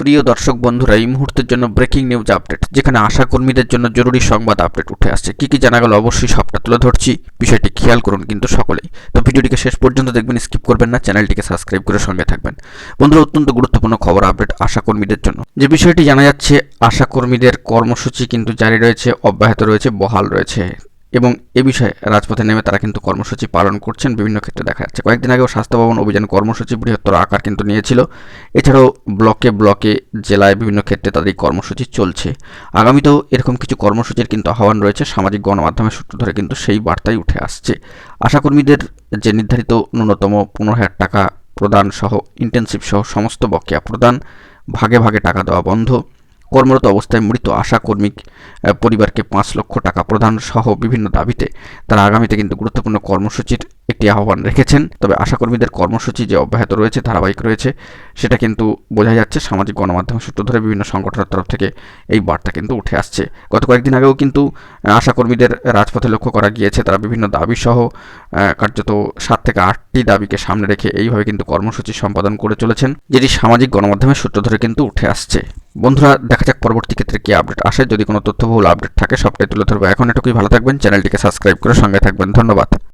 প্রিয় দর্শক বন্ধুরা, এই মুহূর্তের জন্য ব্রেকিং নিউজ আপডেট যেখানে আশা কর্মীদের জন্য জরুরি সংবাদ আপডেট উঠে আসছে। কি কি জানা গেল অবশ্যই সবটা তুলে ধরছি। বিষয়টি খেয়াল করুন কিন্তু সকলেই। তো ভিডিওটিকে শেষ পর্যন্ত দেখবেন স্কিপ করবেন না, চ্যানেলটিকে সাবস্ক্রাইব করে সঙ্গে থাকবেন। বন্ধুরা, অত্যন্ত গুরুত্বপূর্ণ খবর আপডেট আশা কর্মীদের জন্য। যে বিষয়টি জানা যাচ্ছে আশা কর্মীদের কর্মসূচি কিন্তু জারি রয়েছে, অব্যাহত রয়েছে, বহাল রয়েছে। এবং এ বিষয়ে রাজপথে নেমে তারা কিন্তু কর্মসূচি পালন করছেন। বিভিন্ন ক্ষেত্রে দেখা যাচ্ছে কয়েকদিন আগেও স্বাস্থ্য ভবন অভিযান কর্মসূচি বৃহত্তর আকার কিন্তু নিয়েছিল। এছাড়াও ব্লকে ব্লকে, জেলায় বিভিন্ন ক্ষেত্রে তাদের কর্মসূচি চলছে। আগামীতেও এরকম কিছু কর্মসূচির কিন্তু আহ্বান রয়েছে। সামাজিক গণমাধ্যমের সূত্র ধরে কিন্তু সেই বার্তাই উঠে আসছে। আশাকর্মীদের যে নির্ধারিত ন্যূনতম পনেরো হাজার টাকা প্রদান সহ ইন্টেনসিভ সহ সমস্ত বকেয়া প্রদান, ভাগে ভাগে টাকা দেওয়া বন্ধ। কর্মরত অবস্থায় মৃত আশা কর্মী পরিবারকে পাঁচ লক্ষ টাকা প্রদান সহ বিভিন্ন দাবিতে তারা আগামীতে কিন্তু গুরুত্বপূর্ণ কর্মসূচির একটি আহ্বান রেখেছেন। তবে আশাকর্মীদের কর্মসূচি যে অব্যাহত রয়েছে, ধারাবাহিক রয়েছে, সেটা কিন্তু বোঝা যাচ্ছে সামাজিক গণমাধ্যম সূত্র ধরে বিভিন্ন সংগঠনের তরফ থেকে এই বার্তা কিন্তু উঠে আসছে। গত কয়েকদিন আগেও কিন্তু আশাকর্মীদের রাজপথে লক্ষ্য করা গিয়েছে, তারা বিভিন্ন দাবি সহ কার্যত সাত থেকে আটটি দাবিকে সামনে রেখে এইভাবে কিন্তু কর্মসূচি সম্পাদন করে চলেছেন, যেটি সামাজিক গণমাধ্যমের সূত্র ধরে কিন্তু উঠে আসছে। বন্ধুরা, দেখা যাক পরবর্তী ক্ষেত্রে কী আপডেট আসে। যদি কোনো তথ্যবহুল আপডেট থাকে, সবটাই তুলে ধরবো। এখন এটুকুই, ভালো থাকবেন। চ্যানেলটিকে সাবস্ক্রাইব করে সঙ্গে থাকবেন। ধন্যবাদ।